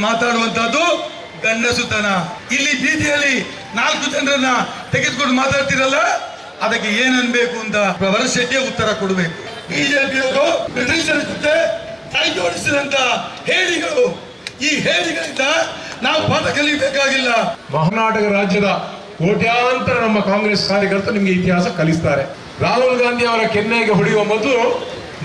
ಮಾತಾಡುವಂತಹದ್ದು ಗಂಡಸುತನ. ಇಲ್ಲಿ ಬೀದಿಯಲ್ಲಿ ನಾಲ್ಕು ಜನರನ್ನ ತೆಗೆದುಕೊಂಡು ಮಾತಾಡ್ತಿರಲ್ಲ? ಅದಕ್ಕೆ ಏನನ್ಬೇಕು ಅಂತ ಭರತ್ ಉತ್ತರ ಕೊಡಬೇಕು. ಬಿಜೆಪಿಯವರು ಬ್ರಿಟಿಷರ ಜೊತೆ ಕೈ ಜೋಡಿಸಿದಂತ ಹೇಳಿಗಳು. ಈ ಹೇಳಿಗಳಿಂದ ನಾವು ಪಾಠ ಕಲಿಬೇಕಾಗಿಲ್ಲ ಮಹಾನಾಟಕ ರಾಜ್ಯದ ಕೋಟ್ಯಾಂತರ ನಮ್ಮ ಕಾಂಗ್ರೆಸ್ ಕಾರ್ಯಕರ್ತರು ನಿಮಗೆ ಇತಿಹಾಸ ಕಲಿಸ್ತಾರೆ. ರಾಹುಲ್ ಗಾಂಧಿ ಅವರ ಕೆನ್ನೆಗೆ ಹೊಡೆಯುವ ಮೊದಲು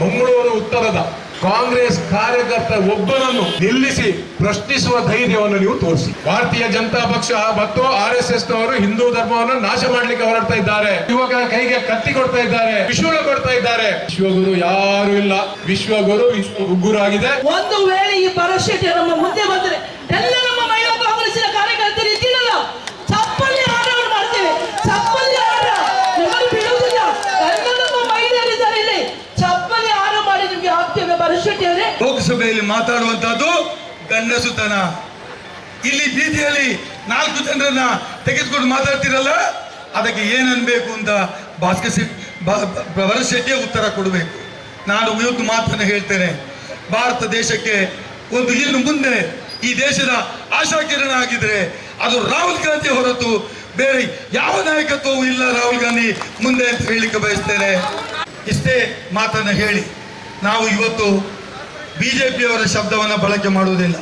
ಮಂಗಳೂರು ಉತ್ತರದ ಕಾಂಗ್ರೆಸ್ ಕಾರ್ಯಕರ್ತ ಒಬ್ಬನನ್ನು ನಿಲ್ಲಿಸಿ ಪ್ರಶ್ನಿಸುವ ಧೈರ್ಯವನ್ನು ನೀವು ತೋರಿಸಿ. ಭಾರತೀಯ ಜನತಾ ಪಕ್ಷ ಮತ್ತು ಆರ್ ಎಸ್ ಎಸ್ ನವರು ಹಿಂದೂ ಧರ್ಮವನ್ನು ನಾಶ ಮಾಡ್ಲಿಕ್ಕೆ ಹೊರಡ್ತಾ ಇದ್ದಾರೆ. ಯುವಕರ ಕೈಗೆ ಕತ್ತಿ ಕೊಡ್ತಾ ಇದ್ದಾರೆ ವಿಶ್ವಗುರು ಕೊಡ್ತಾ ಇದ್ದಾರೆ. ವಿಶ್ವಗುರು ಯಾರು ಇಲ್ಲ. ವಿಶ್ವಗುರು ವಿಶ್ವ ಉಗ್ಗುರು ಆಗಿದೆ ಒಂದು ವೇಳೆ ಈ ಪರಿಸ್ಥಿತಿ ನಮ್ಮ ಮುಂದೆ ಬಂದರೆ ಎಲ್ಲ ನಮ್ಮ ಮಹಿಳಾ ಕಾಂಗ್ರೆಸ್ಸಿನ ಕಾರ್ಯಕರ್ತರು ಇದ್ದೀರಲ್ಲ ಚಪ್ಪಲಿ ಆಟವನ್ನು ಮಾಡ್ತೇವೆ ಚಪ್ಪಲಿ ಆಟ ನಿಮ್ಮನ್ನು ಬಿಡುವುದಿಲ್ಲ ಎಲ್ಲ ನಮ್ಮ ಮಹಿಳೆಯರಿದ್ದಾರೆ ಇಲ್ಲಿ ಚಪ್ಪಲಿ ಆಟ ಮಾಡಿ ನಿಮ್ಗೆ ಹಾಕ್ತೇವೆ ಭರವಸೆ ಅವರೇ ಲೋಕಸಭೆಯಲ್ಲಿ ಮಾತಾಡುವಂತಹದ್ದು ಗಂಡಸುತನ. ಇಲ್ಲಿ ಬೀದಿಯಲ್ಲಿ ನಾಲ್ಕು ಜನರನ್ನ ತೆಗೆದುಕೊಂಡು ಮಾತಾಡ್ತಿರಲ್ಲ, ಅದಕ್ಕೆ ಏನನ್ಬೇಕು ಅಂತ ಭಾಸ್ಕರ್ ಶೆಟ್ಟಿ ಭರತ್ ಶೆಟ್ಟಿಯ ಉತ್ತರ ಕೊಡಬೇಕು. ನಾನು ಇವತ್ತು ಮಾತನ್ನು ಹೇಳ್ತೇನೆ. ಭಾರತ ದೇಶಕ್ಕೆ ಒಂದು ಇನ್ನು ಮುಂದೆ ಈ ದೇಶದ ಆಶಾಕಿರಣ ಆಗಿದ್ರೆ ಅದು ರಾಹುಲ್ ಗಾಂಧಿ ಹೊರತು ಬೇರೆ ಯಾವ ನಾಯಕತ್ವವೂ ಇಲ್ಲ ರಾಹುಲ್ ಗಾಂಧಿ ಮುಂದೆ ಅಂತ ಹೇಳಲಿಕ್ಕೆ ಬಯಸ್ತೇನೆ. ಇಷ್ಟೇ ಮಾತನ್ನು ಹೇಳಿ. ನಾವು ಇವತ್ತು ಬಿಜೆಪಿಯವರ ಶಬ್ದವನ್ನು ಬಳಕೆ ಮಾಡುವುದಿಲ್ಲ.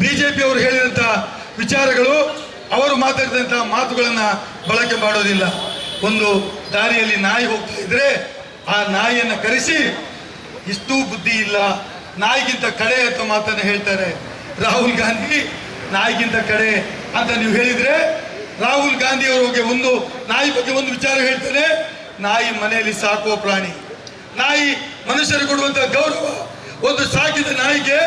ಬಿಜೆಪಿಯವರು ಹೇಳಿದಂಥ ವಿಚಾರಗಳು, ಅವರು ಮಾತಾಡಿದಂಥ ಮಾತುಗಳನ್ನು ಬಳಕೆ ಮಾಡೋದಿಲ್ಲ ಒಂದು ದಾರಿಯಲ್ಲಿ ನಾಯಿ ಹೋಗ್ತಾ ಇದ್ರೆ ಆ ನಾಯಿಯನ್ನು ಕರೆಸಿ, ಇಷ್ಟೂ ಬುದ್ಧಿ ಇಲ್ಲ, ನಾಯಿಗಿಂತ ಕಡೆ ಅಂತ ಮಾತನ್ನು ಹೇಳ್ತಾರೆ. ರಾಹುಲ್ ಗಾಂಧಿ, ನಾಯಿಗಿಂತ ಕಡೆ ಅಂತ ನೀವು ಹೇಳಿದರೆ, ರಾಹುಲ್ ಗಾಂಧಿ ಅವರ ಬಗ್ಗೆ ಒಂದು, ನಾಯಿ ಬಗ್ಗೆ ಒಂದು ವಿಚಾರ ಹೇಳ್ತಾರೆ ನಾಯಿ ಮನೆಯಲ್ಲಿ ಸಾಕುವ ಪ್ರಾಣಿ. ನಾಯಿ ಮನುಷ್ಯರು ಕೊಡುವಂಥ ಗೌರವ ಒಂದು ಸಾಕಿದ ನಾಯಿಗೆ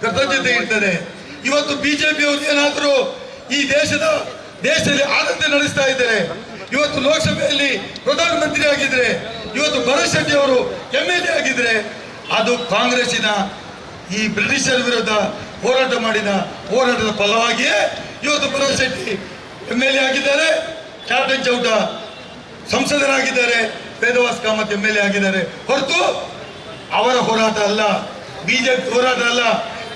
ಕೃತಜ್ಞತೆ ಇರ್ತದೆ. ಇವತ್ತು ಬಿಜೆಪಿ ಅವರು ಏನಾದರೂ ಈ ದೇಶದ, ದೇಶದಲ್ಲಿ ಆದಂತೆ ನಡೆಸ್ತಾ ಇದ್ದಾರೆ. ಇವತ್ತು ಲೋಕಸಭೆಯಲ್ಲಿ ಪ್ರಧಾನಮಂತ್ರಿ ಆಗಿದ್ರೆ, ಇವತ್ತು ಭರತ್ ಶೆಟ್ಟಿ ಅವರು ಎಂ ಎಲ್ ಎ ಆಗಿದ್ರೆ, ಅದು ಕಾಂಗ್ರೆಸ್ಸಿನ ಈ ಬ್ರಿಟಿಷರ ವಿರುದ್ಧ ಹೋರಾಟ ಮಾಡಿದ ಹೋರಾಟದ ಫಲವಾಗಿಯೇ ಇವತ್ತು Bharat Shetty M L A ಆಗಿದ್ದಾರೆ. Captain Chowta ಸಂಸದರಾಗಿದ್ದಾರೆ. Vedavyas Kamath M L A ಆಗಿದ್ದಾರೆ. ಹೊರತು ಅವರ ಹೋರಾಟ ಅಲ್ಲ, ಬಿಜೆಪಿ ಹೋರಾಟ ಅಲ್ಲ.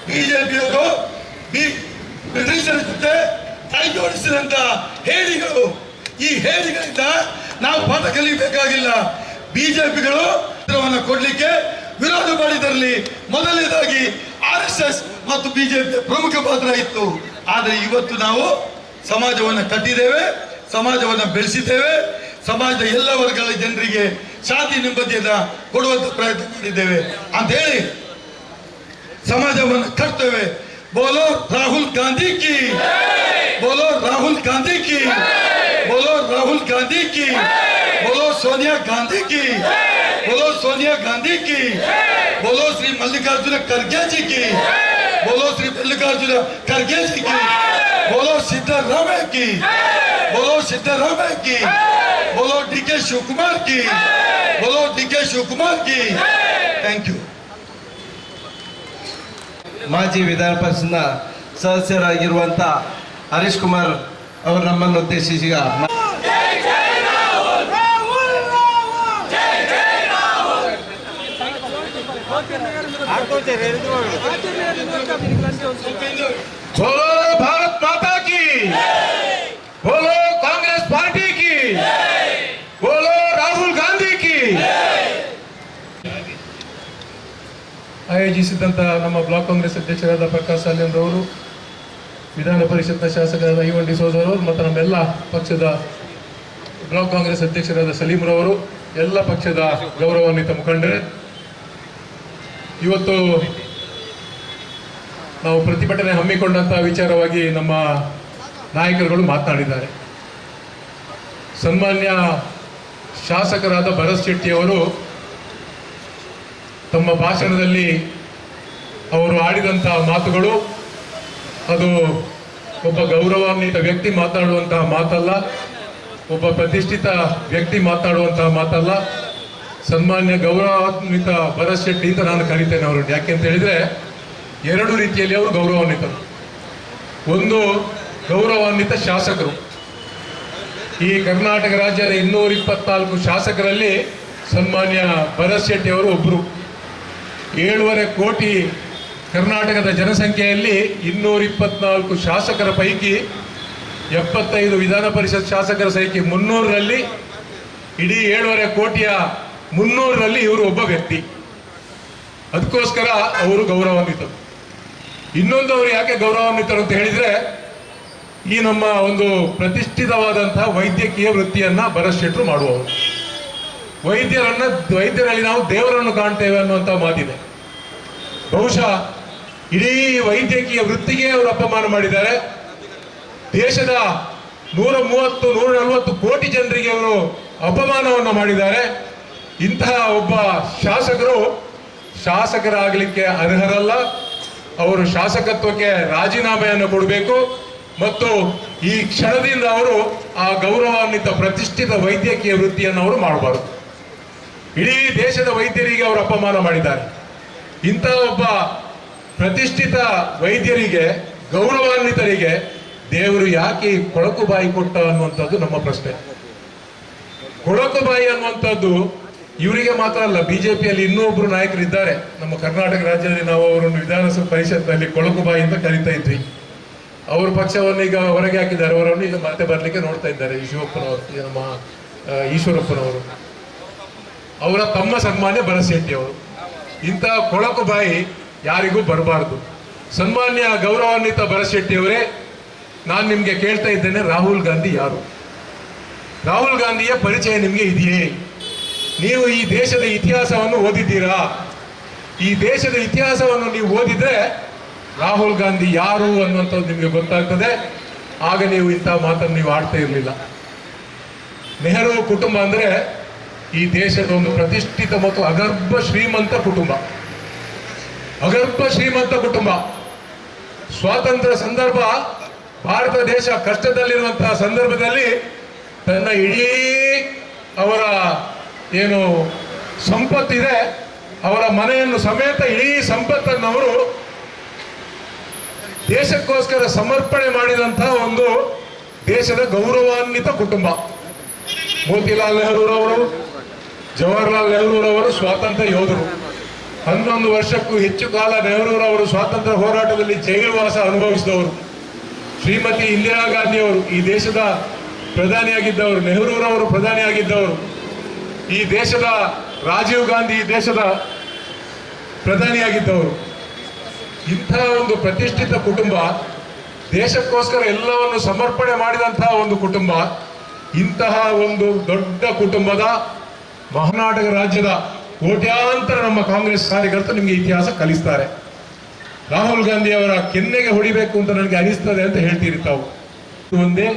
ಬಿಜೆಪಿಯವರು ಬ್ರಿಟಿಷರ ಜೊತೆ ಕೈ ಜೋಡಿಸಿದಂತ ಹೇಳಿಗಳು ಈ ಹೇಳಿಗಳಿಂದ ನಾವು ಪಾಠ ಕಲಿಬೇಕಾಗಿಲ್ಲ. ಬಿಜೆಪಿಗಳು ಕೊಡ್ಲಿಕ್ಕೆ ವಿರೋಧ ಮಾಡಿದರಲ್ಲಿ ಮೊದಲನೇದಾಗಿ ಆರ್ ಎಸ್ ಎಸ್ ಮತ್ತು ಬಿಜೆಪಿ ಪ್ರಮುಖ ಪಾತ್ರ ಇತ್ತು. ಆದರೆ ಇವತ್ತು ನಾವು ಸಮಾಜವನ್ನು ಕಟ್ಟಿದ್ದೇವೆ ಸಮಾಜವನ್ನು ಬೆಳೆಸಿದ್ದೇವೆ. ಸಮಾಜದ ಎಲ್ಲ ವರ್ಗಗಳ ಜನರಿಗೆ ಶಾಂತಿ ನೆಮ್ಮದಿಯನ್ನ ಕೊಡುವಂತ ಪ್ರಯತ್ನ ಮಾಡಿದ್ದೇವೆ ಅಂತ ಹೇಳಿ ಸಮಾಜವನ್ನು ಕಟ್ತೇವೆ. ಬೋಲೋ ರಾಹುಲ್ ಗಾಂಧಿ ಕಿ. ಬೋಲೋ ರಾಹುಲ್ ಗಾಂಧಿ ಕಿ. ಬೋಲೋ ರಾಹುಲ್ ಗಾಂಧಿ ಕಿ. ಬೋಲೋ ಸೋನಿಯಾ ಗಾಂಧಿ ಕಿ. ಬೋಲೋ ಸೋನಿಯಾ ಗಾಂಧಿ ಕಿ. ಬೋಲೋ ಶ್ರೀ ಮಲ್ಲಿಕಾರ್ಜುನ ಖರ್ಗೆ ಜಿ ಕಿ. ಬೋಲೋ ಶ್ರೀ ಮಲ್ಲಿಕಾರ್ಜುನ ಖರ್ಗೆ ಜಿ ಕಿ. ಬೋಲೋ ಸಿದ್ದರಾಮಯ್ಯ की बोलो सिद्धरामय की बोलो डीके शिवकुमार की बोलो डीके शिवकुमार की ಥ್ಯಾಂಕ್ ಯು ಮಾಜಿ ವಿಧಾನ ಪರಿಷತ್ನ ಸದಸ್ಯರಾಗಿರುವಂಥ ಹರೀಶ್ ಕುಮಾರ್ ಅವರು ನಮ್ಮನ್ನು ಉದ್ದೇಶಿಸಿ ಭಾರತ್ ಮಾತಾ ಕಿ! ಆಯೋಜಿಸಿದಂತ ನಮ್ಮ ಬ್ಲಾಕ್ ಕಾಂಗ್ರೆಸ್ ಅಧ್ಯಕ್ಷರಾದ ಪ್ರಕಾಶ್ ಸಾಲಿಯನ್ ಅವರು, ವಿಧಾನ ಪರಿಷತ್ನ ಶಾಸಕರಾದ ಐವನ್ ಡಿಸೋಜ್ ಅವರು ಮತ್ತು ನಮ್ಮೆಲ್ಲ ಪಕ್ಷದ ಬ್ಲಾಕ್ ಕಾಂಗ್ರೆಸ್ ಅಧ್ಯಕ್ಷರಾದ ಸಲೀಮ್ರವರು ರವರು ಎಲ್ಲ ಪಕ್ಷದ ಗೌರವಾನ್ವಿತ ಮುಖಂಡರೇ. ಇವತ್ತು ನಾವು ಪ್ರತಿಭಟನೆ ಹಮ್ಮಿಕೊಂಡಂತಹ ವಿಚಾರವಾಗಿ ನಮ್ಮ ನಾಯಕರುಗಳು ಮಾತನಾಡಿದ್ದಾರೆ. ಸನ್ಮಾನ್ಯ ಶಾಸಕರಾದ ಭರತ್ ಶೆಟ್ಟಿ ಅವರು ತಮ್ಮ ಭಾಷಣದಲ್ಲಿ ಅವರು ಆಡಿದಂತಹ ಮಾತುಗಳು, ಅದು ಒಬ್ಬ ಗೌರವಾನ್ವಿತ ವ್ಯಕ್ತಿ ಮಾತಾಡುವಂತಹ ಮಾತಲ್ಲ, ಒಬ್ಬ ಪ್ರತಿಷ್ಠಿತ ವ್ಯಕ್ತಿ ಮಾತಾಡುವಂತಹ ಮಾತಲ್ಲ. ಸನ್ಮಾನ್ಯ ಗೌರವಾನ್ವಿತ ಭರತ್ ಶೆಟ್ಟಿ ಅಂತ ನಾನು ಕರಿತೇನೆ ಅವರು ಯಾಕೆ ಅಂತ ಹೇಳಿದ್ರೆ, ಎರಡು ರೀತಿಯಲ್ಲಿ ಅವರು ಗೌರವಾನ್ವಿತರು. ಒಂದು, ಗೌರವಾನ್ವಿತ ಶಾಸಕರು. ಈ ಕರ್ನಾಟಕ ರಾಜ್ಯದ ಇನ್ನೂರ ಇಪ್ಪತ್ನಾಲ್ಕು ಶಾಸಕರಲ್ಲಿ ಸನ್ಮಾನ್ಯ ಭರತ್ ಶೆಟ್ಟಿ ಅವರು ಒಬ್ಬರು ಏಳುವರೆ ಕೋಟಿ ಕರ್ನಾಟಕದ ಜನಸಂಖ್ಯೆಯಲ್ಲಿ ಇನ್ನೂರ ಇಪ್ಪತ್ನಾಲ್ಕು ಶಾಸಕರ ಪೈಕಿ ಎಪ್ಪತ್ತೈದು ವಿಧಾನ ಪರಿಷತ್ ಶಾಸಕರ ಸೈಕಿ ಮುನ್ನೂರರಲ್ಲಿ, ಇಡೀ ಏಳುವರೆ ಕೋಟಿಯ ಮುನ್ನೂರರಲ್ಲಿ ಇವರು ಒಬ್ಬ ವ್ಯಕ್ತಿ. ಅದಕ್ಕೋಸ್ಕರ ಅವರು ಗೌರವಾನ್ವಿತರು. ಇನ್ನೊಂದು ಅವರು ಯಾಕೆ ಗೌರವಾನ್ವಿತರು ಅಂತ ಹೇಳಿದ್ರೆ, ಈ ನಮ್ಮ ಒಂದು ಪ್ರತಿಷ್ಠಿತವಾದಂತಹ ವೈದ್ಯಕೀಯ ವೃತ್ತಿಯನ್ನ ಭರತ್ ಶೆಟ್ರು ಮಾಡುವವರು. ವೈದ್ಯರನ್ನ, ವೈದ್ಯರಲ್ಲಿ ನಾವು ದೇವರನ್ನು ಕಾಣ್ತೇವೆ ಅನ್ನುವಂಥ ಮಾತಿದೆ. ಬಹುಶಃ ಇಡೀ ವೈದ್ಯಕೀಯ ವೃತ್ತಿಗೆ ಅವರು ಅಪಮಾನ ಮಾಡಿದ್ದಾರೆ. ದೇಶದ ನೂರ ಮೂವತ್ತು, ನೂರ ನಲವತ್ತು ಕೋಟಿ ಜನರಿಗೆ ಅವರು ಅಪಮಾನವನ್ನು ಮಾಡಿದ್ದಾರೆ. ಇಂತಹ ಒಬ್ಬ ಶಾಸಕರು ಶಾಸಕರಾಗಲಿಕ್ಕೆ ಅರ್ಹರಲ್ಲ. ಅವರು ಶಾಸಕತ್ವಕ್ಕೆ ರಾಜೀನಾಮೆಯನ್ನು ಕೊಡಬೇಕು. ಮತ್ತು ಈ ಕ್ಷಣದಿಂದ ಅವರು ಆ ಗೌರವಾನ್ವಿತ ಪ್ರತಿಷ್ಠಿತ ವೈದ್ಯಕೀಯ ವೃತ್ತಿಯನ್ನು ಅವರು ಮಾಡಬಾರದು. ಇಡೀ ದೇಶದ ವೈದ್ಯರಿಗೆ ಅವರು ಅಪಮಾನ ಮಾಡಿದ್ದಾರೆ. ಇಂತಹ ಒಬ್ಬ ಪ್ರತಿಷ್ಠಿತ ವೈದ್ಯರಿಗೆ, ಗೌರವಾನ್ವಿತರಿಗೆ ದೇವರು ಯಾಕೆ ಕೊಳಕು ಬಾಯಿ ಕೊಟ್ಟ ಅನ್ನುವಂಥದ್ದು ನಮ್ಮ ಪ್ರಶ್ನೆ. ಕೊಳಕು ಬಾಯಿ ಅನ್ನುವಂಥದ್ದು ಇವರಿಗೆ ಮಾತ್ರ ಅಲ್ಲ, ಬಿಜೆಪಿಯಲ್ಲಿ ನಾಯಕರು ಇದ್ದಾರೆ ನಮ್ಮ ಕರ್ನಾಟಕ ರಾಜ್ಯದಲ್ಲಿ ನಾವು ಅವರನ್ನು ವಿಧಾನಸಭಾ ಪರಿಷತ್ನಲ್ಲಿ ಕೊಳಕು ಬಾಯಿ ಅಂತ ಕರಿತಾ ಇದ್ವಿ. ಅವ್ರ ಪಕ್ಷವನ್ನು ಈಗ ಹೊರಗೆ ಹಾಕಿದ್ದಾರೆ, ಅವರನ್ನು ಈಗ ಮತ್ತೆ ಬರಲಿಕ್ಕೆ ನೋಡ್ತಾ ಇದ್ದಾರೆ ಶಿವಪ್ಪನವರು ನಮ್ಮ ಈಶ್ವರಪ್ಪನವರು. ಅವರ ತಮ್ಮ ಸನ್ಮಾನ್ಯ ಭರಶೆಟ್ಟಿ ಅವರು ಇಂತಹ ಕೊಳಕು ಬಾಯಿ ಯಾರಿಗೂ ಬರಬಾರ್ದು. ಸನ್ಮಾನ್ಯ ಗೌರವಾನ್ವಿತ ಭರಶೆಟ್ಟಿಯವರೇ ನಾನು ನಿಮಗೆ ಕೇಳ್ತಾ ಇದ್ದೇನೆ, ರಾಹುಲ್ ಗಾಂಧಿ ಯಾರು? ರಾಹುಲ್ ಗಾಂಧಿಯ ಪರಿಚಯ ನಿಮಗೆ ಇದೆಯೇ? ನೀವು ಈ ದೇಶದ ಇತಿಹಾಸವನ್ನು ಓದಿದ್ದೀರಾ? ಈ ದೇಶದ ಇತಿಹಾಸವನ್ನು ನೀವು ಓದಿದ್ರೆ ರಾಹುಲ್ ಗಾಂಧಿ ಯಾರು ಅನ್ನುವಂಥದ್ದು ನಿಮಗೆ ಗೊತ್ತಾಗ್ತದೆ. ಆಗ ನೀವು ಇಂಥ ಮಾತನ್ನು ನೀವು ಆಡ್ತಾ ಇರಲಿಲ್ಲ. ನೆಹರು ಕುಟುಂಬ ಅಂದರೆ ಈ ದೇಶದ ಒಂದು ಪ್ರತಿಷ್ಠಿತ ಮತ್ತು ಅಗರ್ಭ ಶ್ರೀಮಂತ ಕುಟುಂಬ. ಅಗರ್ಭ ಶ್ರೀಮಂತ ಕುಟುಂಬ. ಸ್ವಾತಂತ್ರ್ಯ ಸಂದರ್ಭ ಭಾರತ ದೇಶ ಕಷ್ಟದಲ್ಲಿರುವಂತಹ ಸಂದರ್ಭದಲ್ಲಿ ತನ್ನ ಇಡೀ ಅವರ ಏನು ಸಂಪತ್ತಿದೆ, ಅವರ ಮನೆಯನ್ನು ಸಮೇತ ಇಡೀ ಸಂಪತ್ತನ್ನು ಅವರು ದೇಶಕ್ಕೋಸ್ಕರ ಸಮರ್ಪಣೆ ಮಾಡಿದಂತಹ ಒಂದು ದೇಶದ ಗೌರವಾನ್ವಿತ ಕುಟುಂಬ. ಮೋತಿಲಾಲ್ ನೆಹರೂರವರು, ಜವಾಹರ್ಲಾಲ್ ನೆಹರೂರವರು, ಸ್ವಾತಂತ್ರ್ಯ ಯೋಧರು. ಹನ್ನೊಂದು ವರ್ಷಕ್ಕೂ ಹೆಚ್ಚು ಕಾಲ ನೆಹರೂರವರು ಸ್ವಾತಂತ್ರ್ಯ ಹೋರಾಟದಲ್ಲಿ ಜೈಲುವಾಸ ಅನುಭವಿಸಿದವರು. ಶ್ರೀಮತಿ ಇಂದಿರಾ ಗಾಂಧಿ ಅವರು ಈ ದೇಶದ ಪ್ರಧಾನಿಯಾಗಿದ್ದವರು, ನೆಹರೂರವರು ಪ್ರಧಾನಿಯಾಗಿದ್ದವರು. ಈ ದೇಶದ ರಾಜೀವ್ ಗಾಂಧಿ ಈ ದೇಶದ ಪ್ರಧಾನಿಯಾಗಿದ್ದವರು. ಇಂತಹ ಒಂದು ಪ್ರತಿಷ್ಠಿತ ಕುಟುಂಬ, ದೇಶಕ್ಕೋಸ್ಕರ ಎಲ್ಲವನ್ನು ಸಮರ್ಪಣೆ ಮಾಡಿದಂತಹ ಒಂದು ಕುಟುಂಬ, ಇಂತಹ ಒಂದು ದೊಡ್ಡ ಕುಟುಂಬದ ಮಹಾನಾಟಕ ರಾಜ್ಯದ ಕೋಟ್ಯಾಂತರ ನಮ್ಮ ಕಾಂಗ್ರೆಸ್ ಕಾರ್ಯಕರ್ತರು ನಿಮಗೆ ಇತಿಹಾಸ ಕಲಿಸ್ತಾರೆ. ರಾಹುಲ್ ಗಾಂಧಿ ಅವರ ಕೆನ್ನೆಗೆ ಹೊಡಿಬೇಕು ಅಂತ ನನಗೆ ಅನಿಸ್ತದೆ ಅಂತ ಹೇಳ್ತೀರಿ ತಾವು. ಒಂದೇ,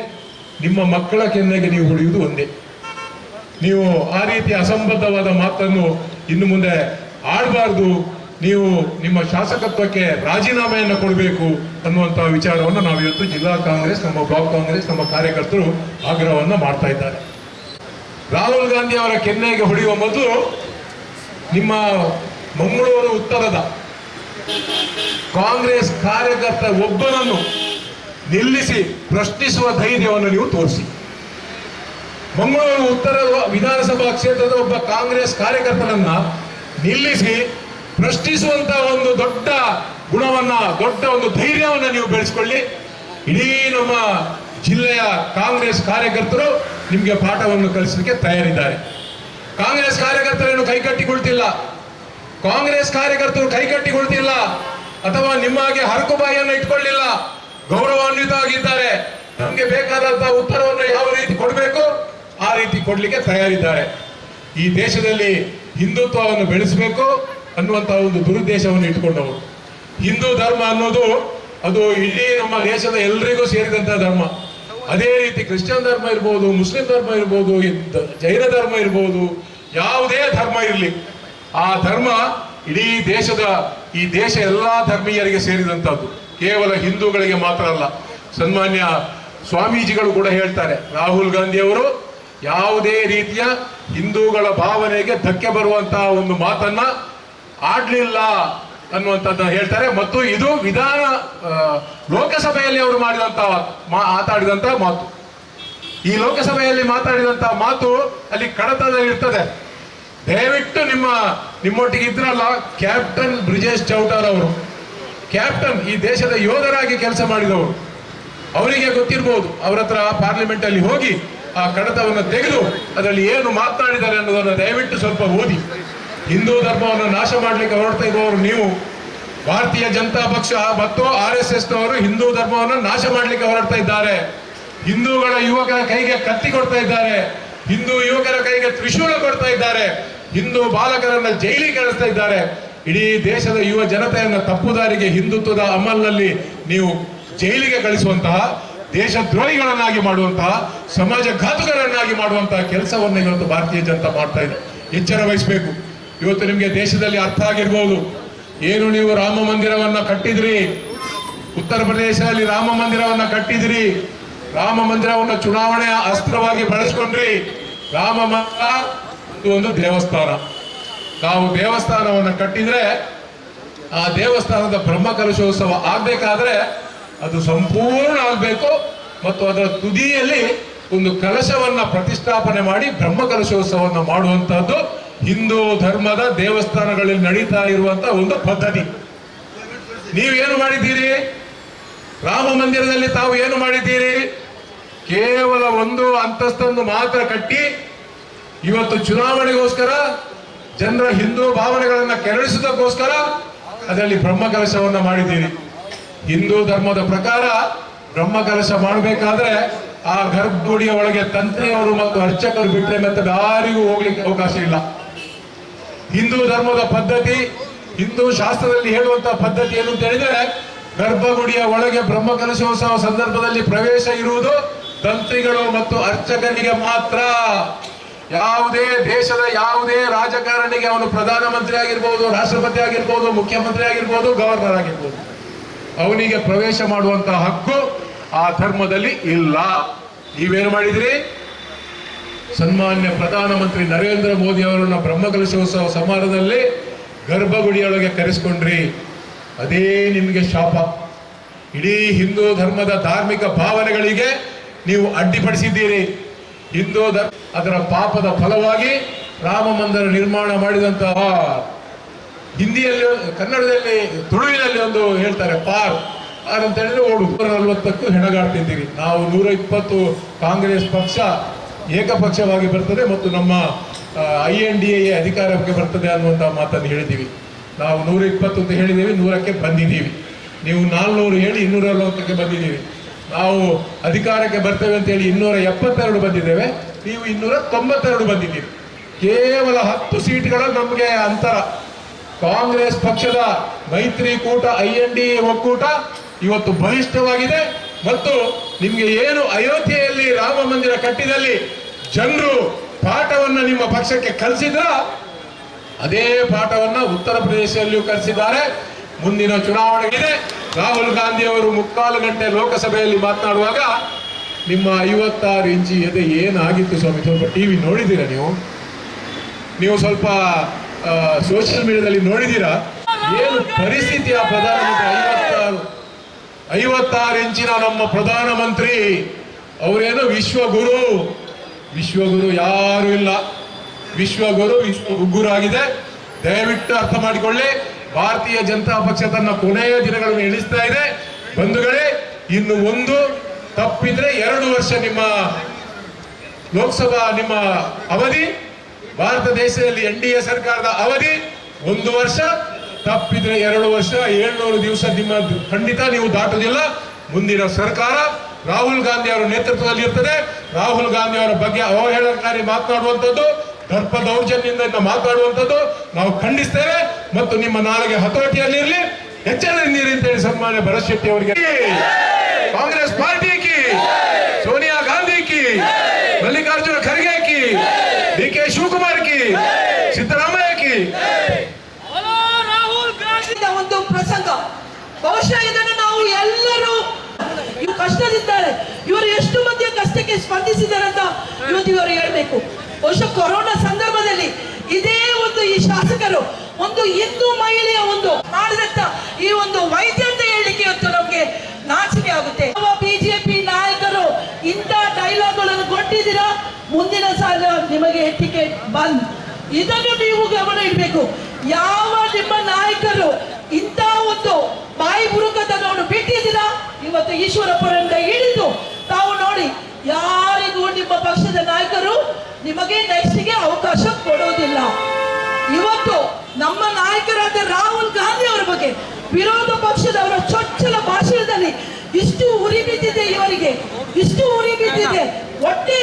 ನಿಮ್ಮ ಮಕ್ಕಳ ಕೆನ್ನೆಗೆ ನೀವು ಹೊಡೆಯುವುದು ಒಂದೇ. ನೀವು ಆ ರೀತಿ ಅಸಂಬದ್ಧವಾದ ಮಾತನ್ನು ಇನ್ನು ಮುಂದೆ ಆಡಬಾರ್ದು. ನೀವು ನಿಮ್ಮ ಶಾಸಕತ್ವಕ್ಕೆ ರಾಜೀನಾಮೆಯನ್ನು ಕೊಡಬೇಕು ಅನ್ನುವಂತಹ ವಿಚಾರವನ್ನು ನಾವು ಇವತ್ತು ಜಿಲ್ಲಾ ಕಾಂಗ್ರೆಸ್, ನಮ್ಮ ಬ್ಲಾಕ್ ಕಾಂಗ್ರೆಸ್, ನಮ್ಮ ಕಾರ್ಯಕರ್ತರು ಆಗ್ರಹವನ್ನು ಮಾಡ್ತಾ ಇದ್ದಾರೆ. ರಾಹುಲ್ ಗಾಂಧಿ ಅವರ ಕೆನ್ನೆಗೆ ಹೊಡೆಯುವ ಮೊದಲು ನಿಮ್ಮ ಮಂಗಳೂರು ಉತ್ತರದ ಕಾಂಗ್ರೆಸ್ ಕಾರ್ಯಕರ್ತ ಒಬ್ಬನನ್ನು ನಿಲ್ಲಿಸಿ ಪ್ರಶ್ನಿಸುವ ಧೈರ್ಯವನ್ನು ನೀವು ತೋರಿಸಿ. ಮಂಗಳೂರು ಉತ್ತರ ವಿಧಾನಸಭಾ ಕ್ಷೇತ್ರದ ಒಬ್ಬ ಕಾಂಗ್ರೆಸ್ ಕಾರ್ಯಕರ್ತನನ್ನ ನಿಲ್ಲಿಸಿ ಪ್ರಶ್ನಿಸುವಂತ ಒಂದು ದೊಡ್ಡ ಗುಣವನ್ನ, ದೊಡ್ಡ ಒಂದು ಧೈರ್ಯವನ್ನ ನೀವು ಬೆಳೆಸ್ಕೊಳ್ಳಿ. ಇಡೀ ನಮ್ಮ ಜಿಲ್ಲೆಯ ಕಾಂಗ್ರೆಸ್ ಕಾರ್ಯಕರ್ತರು ನಿಮಗೆ ಪಾಠವನ್ನು ಕಲಿಸಲಿಕ್ಕೆ ತಯಾರಿದ್ದಾರೆ. ಕಾಂಗ್ರೆಸ್ ಕಾರ್ಯಕರ್ತರೇನು ಕೈಕಟ್ಟಿಕೊಳ್ತಿಲ್ಲ. ಕಾಂಗ್ರೆಸ್ ಕಾರ್ಯಕರ್ತರು ಕೈಕಟ್ಟಿಕೊಳ್ತಿಲ್ಲ. ಅಥವಾ ನಿಮ್ಮ ಹಾಗೆ ಹರಕುಬಾಯಿಯನ್ನು ಇಟ್ಕೊಳ್ಳಿಲ್ಲ. ಗೌರವಾನ್ವಿತ ಆಗಿದ್ದಾರೆ ನಮಗೆ ಬೇಕಾದಂತಹ ಉತ್ತರವನ್ನು ಯಾವ ರೀತಿ ಕೊಡಬೇಕು? ಆ ರೀತಿ ಕೊಡಲಿಕ್ಕೆ ತಯಾರಿದ್ದಾರೆ. ಈ ದೇಶದಲ್ಲಿ ಹಿಂದುತ್ವವನ್ನು ಬೆಳೆಸಬೇಕು ಅನ್ನುವಂತಹ ಒಂದು ದುರುದ್ದೇಶವನ್ನು ಇಟ್ಕೊಂಡವರು ಹಿಂದೂ ಧರ್ಮ ಅನ್ನೋದು ಅದು ಇಡೀ ನಮ್ಮ ದೇಶದ ಎಲ್ರಿಗೂ ಸೇರಿದಂತಹ ಧರ್ಮ. ಅದೇ ರೀತಿ ಕ್ರಿಶ್ಚಿಯನ್ ಧರ್ಮ ಇರ್ಬೋದು, ಮುಸ್ಲಿಂ ಧರ್ಮ ಇರ್ಬೋದು ಜೈನ ಧರ್ಮ ಇರ್ಬೋದು, ಯಾವುದೇ ಧರ್ಮ ಇರಲಿ, ಆ ಧರ್ಮ ಇಡೀ ದೇಶದ ಈ ದೇಶ ಎಲ್ಲ ಧರ್ಮೀಯರಿಗೆ ಸೇರಿದಂಥದ್ದು ಕೇವಲ ಹಿಂದೂಗಳಿಗೆ ಮಾತ್ರ ಅಲ್ಲ. ಸನ್ಮಾನ್ಯ ಸ್ವಾಮೀಜಿಗಳು ಕೂಡ ಹೇಳ್ತಾರೆ, ರಾಹುಲ್ ಗಾಂಧಿಯವರು ಯಾವುದೇ ರೀತಿಯ ಹಿಂದೂಗಳ ಭಾವನೆಗೆ ಧಕ್ಕೆ ಬರುವಂತಹ ಒಂದು ಮಾತನ್ನ ಆಡ್ಲಿಲ್ಲ. ಅನ್ನುವಂಥದ್ದನ್ನ ಹೇಳ್ತಾರೆ. ಮತ್ತು ಇದು ವಿಧಾನ ಲೋಕಸಭೆಯಲ್ಲಿ ಅವರು ಮಾಡಿದಂಥ ಮಾ ಮಾತಾಡಿದಂತಹ ಮಾತು. ಈ ಲೋಕಸಭೆಯಲ್ಲಿ ಮಾತಾಡಿದಂಥ ಮಾತು ಅಲ್ಲಿ ಕಡತದಲ್ಲಿ ಇರ್ತದೆ. ದಯವಿಟ್ಟು ನಿಮ್ಮ ನಿಮ್ಮೊಟ್ಟಿಗೆ ಇದ್ರಲ್ಲ ಕ್ಯಾಪ್ಟನ್ ಬ್ರಿಜೇಶ್ ಚೌಟಾರ್ ಅವರು. ಕ್ಯಾಪ್ಟನ್, ಈ ದೇಶದ ಯೋಧರಾಗಿ ಕೆಲಸ ಮಾಡಿದವರು. ಅವರಿಗೆ ಗೊತ್ತಿರ್ಬೋದು, ಅವ್ರ ಹತ್ರ ಪಾರ್ಲಿಮೆಂಟ್ ಅಲ್ಲಿ ಹೋಗಿ ಆ ಕಡತವನ್ನು ತೆಗೆದು, ಅದರಲ್ಲಿ ಏನು ಮಾತನಾಡಿದ್ದಾರೆ ಅನ್ನೋದನ್ನು ದಯವಿಟ್ಟು ಸ್ವಲ್ಪ ಓದಿ. ಹಿಂದೂ ಧರ್ಮವನ್ನು ನಾಶ ಮಾಡಲಿಕ್ಕೆ ಹೊರಡ್ತಾ ಇರುವವರು ನೀವು. ಭಾರತೀಯ ಜನತಾ ಪಕ್ಷ ಮತ್ತು ಆರ್ ಎಸ್ ಎಸ್ನವರು ಹಿಂದೂ ಧರ್ಮವನ್ನು ನಾಶ ಮಾಡಲಿಕ್ಕೆ ಹೊರಡ್ತಾ ಇದ್ದಾರೆ. ಹಿಂದೂಗಳ ಯುವಕರ ಕೈಗೆ ಕತ್ತಿ ಕೊಡ್ತಾ ಇದ್ದಾರೆ. ಹಿಂದೂ ಯುವಕರ ಕೈಗೆ ತ್ರಿಶೂಲ ಕೊಡ್ತಾ ಇದ್ದಾರೆ. ಹಿಂದೂ ಬಾಲಕರನ್ನ ಜೈಲಿಗೆ ಕಳಿಸ್ತಾ ಇದ್ದಾರೆ. ಇಡೀ ದೇಶದ ಯುವ ಜನತೆಯನ್ನ ತಪ್ಪುದಾರಿಗೆ ಹಿಂದುತ್ವದ ಅಮಲ್ನಲ್ಲಿ ನೀವು ಜೈಲಿಗೆ ಕಳಿಸುವಂತಹ, ದೇಶದ್ರೋಹಿಗಳನ್ನಾಗಿ ಮಾಡುವಂತಹ ಸಮಾಜ ಘಾತುಕರನ್ನಾಗಿ ಮಾಡುವಂತಹ ಕೆಲಸವನ್ನು ಇವತ್ತು ಭಾರತೀಯ ಜನತಾ ಮಾಡ್ತಾ ಇದೆ. ಎಚ್ಚರ ವಹಿಸಬೇಕು. ಇವತ್ತು ನಿಮಗೆ ದೇಶದಲ್ಲಿ ಅರ್ಥ ಆಗಿರ್ಬೋದು. ಏನು ನೀವು ರಾಮ ಮಂದಿರವನ್ನ ಕಟ್ಟಿದ್ರಿ? ಉತ್ತರ ಪ್ರದೇಶದಲ್ಲಿ ರಾಮ ಮಂದಿರವನ್ನ ಕಟ್ಟಿದ್ರಿ. ರಾಮ ಮಂದಿರವನ್ನ ಚುನಾವಣೆಯ ಅಸ್ತ್ರವಾಗಿ ಬಳಸ್ಕೊಂಡ್ರಿ. ರಾಮ ಮಂದಿರ ಒಂದು ದೇವಸ್ಥಾನ. ನಾವು ದೇವಸ್ಥಾನವನ್ನ ಕಟ್ಟಿದ್ರೆ, ಆ ದೇವಸ್ಥಾನದ ಬ್ರಹ್ಮ ಕಲಶೋತ್ಸವ ಆಗ್ಬೇಕಾದ್ರೆ ಅದು ಸಂಪೂರ್ಣ ಆಗಬೇಕು. ಮತ್ತು ಅದರ ತುದಿಯಲ್ಲಿ ಒಂದು ಕಲಶವನ್ನ ಪ್ರತಿಷ್ಠಾಪನೆ ಮಾಡಿ ಬ್ರಹ್ಮ ಮಾಡುವಂತಹದ್ದು ಹಿಂದೂ ಧರ್ಮದ ದೇವಸ್ಥಾನಗಳಲ್ಲಿ ನಡೀತಾ ಇರುವಂತ ಒಂದು ಪದ್ಧತಿ. ನೀವೇನು ಮಾಡಿದ್ದೀರಿ? ರಾಮ ಮಂದಿರದಲ್ಲಿ ತಾವು ಏನು ಮಾಡಿದ್ದೀರಿ? ಕೇವಲ ಒಂದು ಅಂತಸ್ತನ್ನು ಮಾತ್ರ ಕಟ್ಟಿ ಇವತ್ತು ಚುನಾವಣೆಗೋಸ್ಕರ ಜನರ ಹಿಂದೂ ಭಾವನೆಗಳನ್ನ ಕೆರಳಿಸುವುದಕ್ಕೋಸ್ಕರ ಅದರಲ್ಲಿ ಬ್ರಹ್ಮ ಕಲಶವನ್ನ ಮಾಡಿದ್ದೀರಿ. ಹಿಂದೂ ಧರ್ಮದ ಪ್ರಕಾರ ಬ್ರಹ್ಮ ಕಲಶ ಮಾಡಬೇಕಾದ್ರೆ ಆ ಗರ್ಭಗುಡಿಯ ಒಳಗೆ ತಂತ್ರಿಯವರು ಮತ್ತು ಅರ್ಚಕರು ಬಿಟ್ಟರೆ ಮತ್ತೆ ಯಾರಿಗೂ ಹೋಗ್ಲಿಕ್ಕೆ ಅವಕಾಶ ಇಲ್ಲ. ಹಿಂದೂ ಧರ್ಮದ ಪದ್ಧತಿ, ಹಿಂದೂ ಶಾಸ್ತ್ರದಲ್ಲಿ ಹೇಳುವಂತಹ ಪದ್ಧತಿ ಏನು ಅಂತ ಹೇಳಿದ್ರೆ, ಗರ್ಭಗುಡಿಯ ಒಳಗೆ ಬ್ರಹ್ಮ ಕಲಶೋತ್ಸವ ಸಂದರ್ಭದಲ್ಲಿ ಪ್ರವೇಶ ಇರುವುದು ತಂತ್ರಿಗಳು ಮತ್ತು ಅರ್ಚಕರಿಗೆ ಮಾತ್ರ. ಯಾವುದೇ ದೇಶದ ಯಾವುದೇ ರಾಜಕಾರಣಿಗೆ ಅವನು ಪ್ರಧಾನಮಂತ್ರಿ ಆಗಿರ್ಬೋದು, ರಾಷ್ಟ್ರಪತಿ ಆಗಿರ್ಬೋದು, ಮುಖ್ಯಮಂತ್ರಿ ಆಗಿರ್ಬೋದು, ಗವರ್ನರ್ ಆಗಿರ್ಬೋದು. ಅವನಿಗೆ ಪ್ರವೇಶ ಮಾಡುವಂತಹ ಹಕ್ಕು ಆ ಧರ್ಮದಲ್ಲಿ ಇಲ್ಲ. ನೀವೇನು ಮಾಡಿದ್ರಿ? ಸನ್ಮಾನ್ಯ ಪ್ರಧಾನಮಂತ್ರಿ ನರೇಂದ್ರ ಮೋದಿ ಅವರನ್ನು ಬ್ರಹ್ಮಕಲಶೋತ್ಸವ ಸಮಾರಂಭದಲ್ಲಿ ಗರ್ಭಗುಡಿಯೊಳಗೆ ಕರೆಸ್ಕೊಂಡ್ರಿ. ಅದೇ ನಿಮಗೆ ಶಾಪ. ಇಡೀ ಹಿಂದೂ ಧರ್ಮದ ಧಾರ್ಮಿಕ ಭಾವನೆಗಳಿಗೆ ನೀವು ಅಡ್ಡಿಪಡಿಸಿದ್ದೀರಿ. ಹಿಂದೂ ಧರ್ಮ ಅದರ ಪಾಪದ ಫಲವಾಗಿ ರಾಮ ಮಂದಿರ ನಿರ್ಮಾಣ ಮಾಡಿದಂತಹ ಹಿಂದಿಯಲ್ಲಿ, ಕನ್ನಡದಲ್ಲಿ ತುಳುವಿನಲ್ಲಿ ಒಂದು ಹೇಳ್ತಾರೆ ಪಾರ್ ಪಾರ್ ಅಂತ ಹೇಳಿದ್ರೆ ಓಡು. ನಲವತ್ತಕ್ಕೂ ಹೆಣಗಾಡ್ತಿದ್ದೀರಿ. ನಾವು ನೂರ ಇಪ್ಪತ್ತು ಕಾಂಗ್ರೆಸ್ ಪಕ್ಷ ಏಕಪಕ್ಷವಾಗಿ ಬರ್ತದೆ ಮತ್ತು ನಮ್ಮ ಐ ಎನ್ ಡಿ ಎ ಅಧಿಕಾರಕ್ಕೆ ಬರ್ತದೆ ಅನ್ನುವಂಥ ಮಾತನ್ನು ಹೇಳಿದ್ದೀವಿ. ನಾವು ನೂರ ಇಪ್ಪತ್ತು ಅಂತ ಹೇಳಿದ್ದೀವಿ, ನೂರಕ್ಕೆ ಬಂದಿದ್ದೀವಿ. ನೀವು ನಾಲ್ನೂರು ಹೇಳಿ ಇನ್ನೂರ ನಲವತ್ತಕ್ಕೆ ಬಂದಿದ್ದೀವಿ. ನಾವು ಅಧಿಕಾರಕ್ಕೆ ಬರ್ತೇವೆ ಅಂತ ಹೇಳಿ ಇನ್ನೂರ ಎಪ್ಪತ್ತೆರಡು ಬಂದಿದ್ದೇವೆ. ನೀವು ಇನ್ನೂರ ತೊಂಬತ್ತೆರಡು ಬಂದಿದ್ದೀರಿ. ಕೇವಲ ಹತ್ತು ಸೀಟ್ಗಳ ನಮಗೆ ಅಂತರ. ಕಾಂಗ್ರೆಸ್ ಪಕ್ಷದ ಮೈತ್ರಿಕೂಟ ಐ ಎನ್ ಡಿ ಒಕ್ಕೂಟ ಇವತ್ತು ಬಲಿಷ್ಠವಾಗಿದೆ. ಮತ್ತು ನಿಮಗೆ ಏನು ಅಯೋಧ್ಯೆಯಲ್ಲಿ ರಾಮ ಮಂದಿರ ಕಟ್ಟಿದಲ್ಲಿ ಜನರು ಪಾಠವನ್ನು ನಿಮ್ಮ ಪಕ್ಷಕ್ಕೆ ಕಲಿಸಿದ್ರ, ಅದೇ ಪಾಠವನ್ನು ಉತ್ತರ ಪ್ರದೇಶದಲ್ಲಿಯೂ ಕಲಿಸಿದ್ದಾರೆ. ಮುಂದಿನ ಚುನಾವಣೆಗಿದೆ. ರಾಹುಲ್ ಗಾಂಧಿ ಅವರು ಮುಕ್ಕಾಲು ಗಂಟೆ ಲೋಕಸಭೆಯಲ್ಲಿ ಮಾತನಾಡುವಾಗ, ನಿಮ್ಮ ಐವತ್ತಾರು ಇಂಚಿ ಎದೆ ಏನಾಗಿತ್ತು ಸ್ವಾಮಿ? ಸ್ವಲ್ಪ ಟಿವಿ ನೋಡಿದ್ದೀರಾ ನೀವು? ನೀವು ಸ್ವಲ್ಪ ಸೋಷಿಯಲ್ ಮೀಡಿಯಾದಲ್ಲಿ ನೋಡಿದ್ದೀರಾ? ಏನು ಪರಿಸ್ಥಿತಿ ಆ ಪ್ರಧಾನಮಂತ್ರಿ ಐವತ್ತಾರು ಐವತ್ತಾರು ಇಂಚಿನ ನಮ್ಮ ಪ್ರಧಾನಮಂತ್ರಿ, ಅವರೇನು ವಿಶ್ವಗುರು? ವಿಶ್ವಗುರು ಯಾರು ಇಲ್ಲ. ವಿಶ್ವಗುರು ವಿಶ್ವ ಗುರು ಆಗಿದೆ ದಯವಿಟ್ಟು ಅರ್ಥ ಮಾಡಿಕೊಳ್ಳಿ. ಭಾರತೀಯ ಜನತಾ ಪಕ್ಷ ತನ್ನ ಕೊನೆಯ ದಿನಗಳನ್ನು ಎಣಿಸ್ತಾ ಇದೆ. ಬಂಧುಗಳೇ, ಇನ್ನು ಒಂದು ತಪ್ಪಿದ್ರೆ ಎರಡು ವರ್ಷ ನಿಮ್ಮ ಲೋಕಸಭಾ ನಿಮ್ಮ ಅವಧಿ, ಭಾರತ ದೇಶದಲ್ಲಿ ಎನ್ ಡಿ ಎ ಸರ್ಕಾರದ ಅವಧಿ ಒಂದು ವರ್ಷ. ತಪ್ಪಿದ್ರೆ ಎರಡು ವರ್ಷ, ಏಳ್ನೂರು ದಿವಸ ನಿಮ್ಮ ಖಂಡಿತ ನೀವು ದಾಟೋದಿಲ್ಲ. ಮುಂದಿನ ಸರ್ಕಾರ ರಾಹುಲ್ ಗಾಂಧಿ ಅವರ ನೇತೃತ್ವದಲ್ಲಿ ಇರ್ತದೆ. ರಾಹುಲ್ ಗಾಂಧಿ ಅವರ ಬಗ್ಗೆ ಅವಹೇಳನಕಾರಿ ಮಾತನಾಡುವಂಥದ್ದು, ದರ್ಪ ದೌರ್ಜನ್ಯದಿಂದ ಮಾತನಾಡುವಂಥದ್ದು. ನಾವು ಖಂಡಿಸ್ತೇವೆ ಮತ್ತು ನಿಮ್ಮ ನಾಳೆಗೆ ಹತೋಟಿಯಲ್ಲಿರಲಿ ಎಚ್ಚರಿದ್ದೀರಿ ಅಂತ ಹೇಳಿ ಸನ್ಮಾನ್ಯ ಭರತ್ ಶೆಟ್ಟಿ ಅವರಿಗೆ. ಕಾಂಗ್ರೆಸ್ ಪಾರ್ಟಿ ಕಿ, ಸೋನಿಯಾ ಗಾಂಧಿ ಕಿ, ಮಲ್ಲಿಕಾರ್ಜುನ ಖರ್ಗೆ ಕಿ, ಡಿ ಕೆ ಶಿವಕುಮಾರ್ ಕಿ, ಸಿದ್ದರಾಮಯ್ಯ ಕಿ ಒಂದು ಪ್ರಸಂಗ. ಬಹುಶಃ ಇದನ್ನು ನಾವು ಎಲ್ಲರೂ ಇವ್ರು ಕಷ್ಟದಿದ್ದಾರೆ. ಇವರು ಎಷ್ಟು ಮಂದಿಯ ಕಷ್ಟಕ್ಕೆ ಸ್ಪಂದಿಸಿದ್ದಾರೆ ಅಂತ ಇವತ್ತು ಇವರು ಹೇಳ್ಬೇಕು. ಬಹುಶಃ ಕೊರೋನಾ ಸಂದರ್ಭದಲ್ಲಿ ಇದೇ ಒಂದು ಈ ಶಾಸಕರು, ಒಂದು ಹಿಂದೂ ಮಹಿಳೆಯ ಒಂದು ಮಾಡಿದಂತ ಈ ಒಂದು ವೈದ್ಯ ಅಂತ ಹೇಳಲಿಕ್ಕೆ ಇವತ್ತು ನಮ್ಗೆ ನಾಚಿಕೆ ಆಗುತ್ತೆ. ಬಿಜೆಪಿ ನಾಯಕರು ಇಂಥ ಡೈಲಾಗ್ಗಳನ್ನು ಕೊಟ್ಟಿದ್ದೀರಾ? ಮುಂದಿನ ಸಾಲ ನಿಮಗೆ ಟಿಕೆಟ್ ಬಂದ್. ಇದನ್ನು ನೀವು ಗಮನ ಇಡಬೇಕು. ಯಾವ ನಿಮ್ಮ ನಾಯಕರು ಇಂಥ ಒಂದು ಬಾಯಿ ಬಾಯಿ ಬುರುಕತನವನ್ನು ಬಿಟ್ಟಿದ್ದೀರಾ ಇವತ್ತು ಈಶ್ವರಪ್ಪರಿಂದ ಹಿಡಿದು ತಾವು ನೋಡಿ, ಯಾರಿಗೂ ನಿಮ್ಮ ಪಕ್ಷದ ನಾಯಕರು ನಿಮಗೆ ನೆಕ್ಸ್ಟ್ಗೆ ಅವಕಾಶ ಕೊಡೋದಿಲ್ಲ ಇವತ್ತು ನಮ್ಮ ನಾಯಕರಾದ ರಾಹುಲ್ ಗಾಂಧಿ ಅವರ ಬಗ್ಗೆ ವಿರೋಧ ಪಕ್ಷದವರ ಚೊಚ್ಚಲ ಭಾಷಣದಲ್ಲಿ ಇಷ್ಟು ಉರಿ ಬಿದ್ದಿದೆ ಇವರಿಗೆ. ಇಷ್ಟು ಉರಿ ಬಿದ್ದಿದೆ. ಒಟ್ಟೆ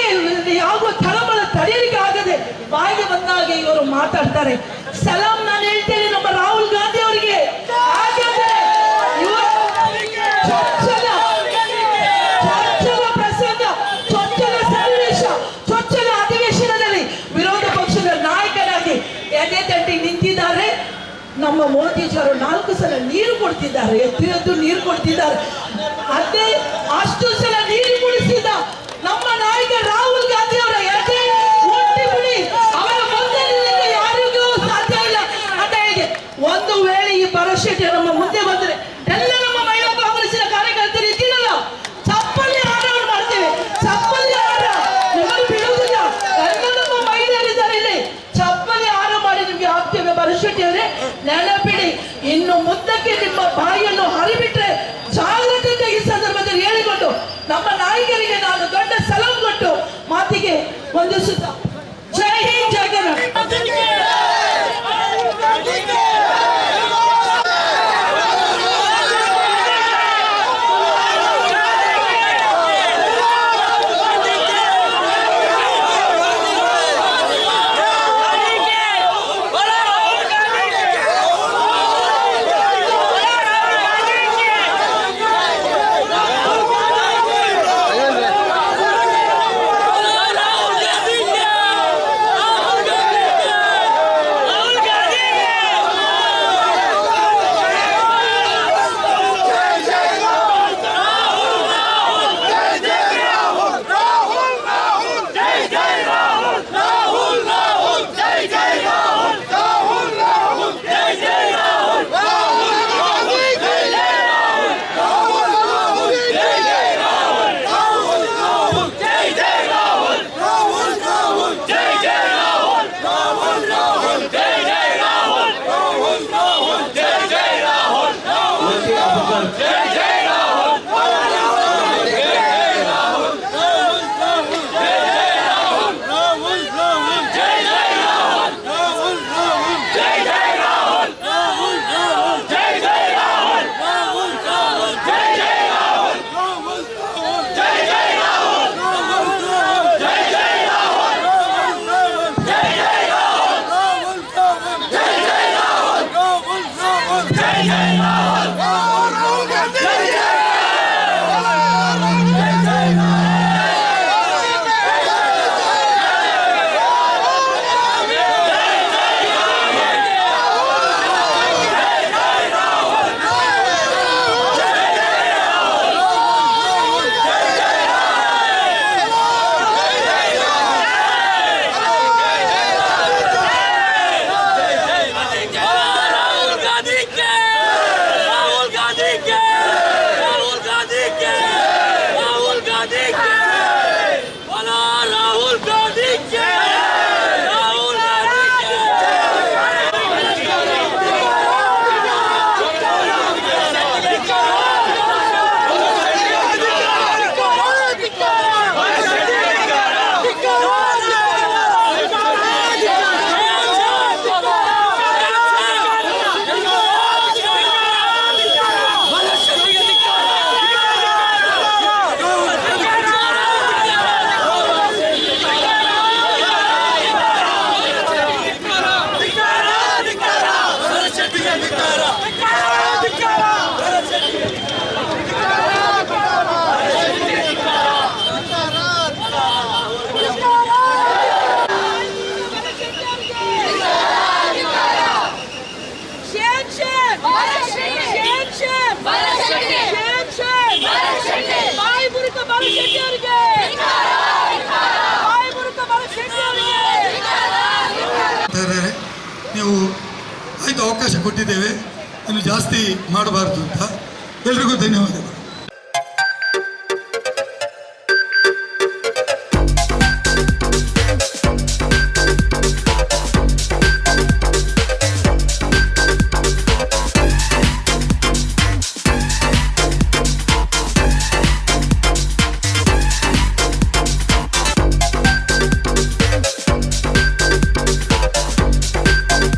ಯಾವ ತಳಮಳ ತಡೆಯಲಿಕ್ಕೆ ಆಗದೆ ಬಾಯಿಗೆ ಬಂದಾಗೆ ಇವರು ಮಾತಾಡ್ತಾರೆ. ಸಲಾಂ ನಾನು ಹೇಳ್ತೇನೆ ನಮ್ಮ ರಾಹುಲ್ ಗಾಂಧಿ ಅವರಿಗೆ ಹಾಗಾದ್ರೆ ಇವರು ಚೊಚ್ಚಲ ಚೊಚ್ಚಲ ಪ್ರಸಂಗ ಚೊಚ್ಚಲ ಸನ್ನಿವೇಶ ಚೊಚ್ಚಲ ಅಧಿವೇಶನದಲ್ಲಿ ವಿರೋಧ ಪಕ್ಷದ ನಾಯಕರಾಗಿ ಎದೆ ತಟ್ಟಿ ನಿಂತಿದ್ದಾರೆ ನಮ್ಮ ನಾಲ್ಕು ಸಲ ನೀರು ಕೊಡ್ತಿದ್ದಾರೆ. ಎದ್ದು ಎದ್ದು ನೀರು ಕೊಡ್ತಿದ್ದಾರೆ. ಅದೇ ಅಷ್ಟು ಸಲ ನೀರು ಕುಡಿಸಿದ ನಮ್ಮ ನಾಯಕ ರಾಹುಲ್ ಗಾಂಧಿ ಅವರ ಒಟ್ಟಿ ಬಿಡಿ. ಅವರ ಮುಂದೆ ಯಾರಿಗೂ ಸಾಧ್ಯ ಇಲ್ಲ. ಅಂತ ಹೇಗೆ? ಒಂದು ವೇಳೆ ಈ ಭರವಸೆ ನಮ್ಮ ಮುಂದೆ ಬಂದರೆ ಎಲ್ಲ ನಮ್ಮ ಮಹಿಳಾ ಕಾಂಗ್ರೆಸ್ಸಿನ ಕಾರ್ಯಕರ್ತರು ಇದ್ದೀರಲ್ಲ. ಚಪ್ಪಲಿ ಹಾರವನ್ನು ಮಾಡ್ತೇವೆ. ಚಪ್ಪಲಿ ಹಾರ. ನಿಮ್ಮನ್ನು ಬಿಡುವುದಿಲ್ಲ. ಎಲ್ಲ ನಮ್ಮ ಮಹಿಳೆಯರಿದ್ದಾರೆ ಇಲ್ಲಿ. ಚಪ್ಪಲಿ ಹಾರ ಮಾಡಿ ನಿಮ್ಗೆ ಹಾಕ್ತೇವೆ ಪರಶೆಟ್ಟಿ ಅವರೇ Bandeira! ನೀವು ಆಯ್ತು ಅವಕಾಶ ಕೊಟ್ಟಿದ್ದೇವೆ. ಇನ್ನು ಜಾಸ್ತಿ ಮಾಡಬಾರ್ದು ಅಂತ ಎಲ್ರಿಗೂ ಧನ್ಯವಾದಗಳು.